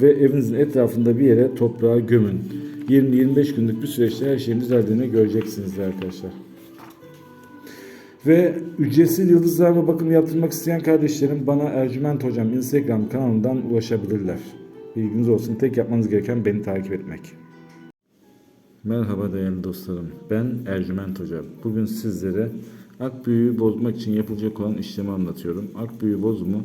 ve evinizin etrafında bir yere toprağa gömün. 20-25 günlük bir süreçte her şeyin düzeldiğini göreceksiniz arkadaşlar. Ve ücretsiz yıldızlarla bakım yaptırmak isteyen kardeşlerim bana Ercüment Hocam Instagram kanalından ulaşabilirler. Bilginiz olsun tek yapmanız gereken beni takip etmek. Merhaba değerli dostlarım. Ben Ercüment Hoca. Bugün sizlere akbüyü bozmak için yapılacak olan işlemi anlatıyorum. Akbüyü bozumu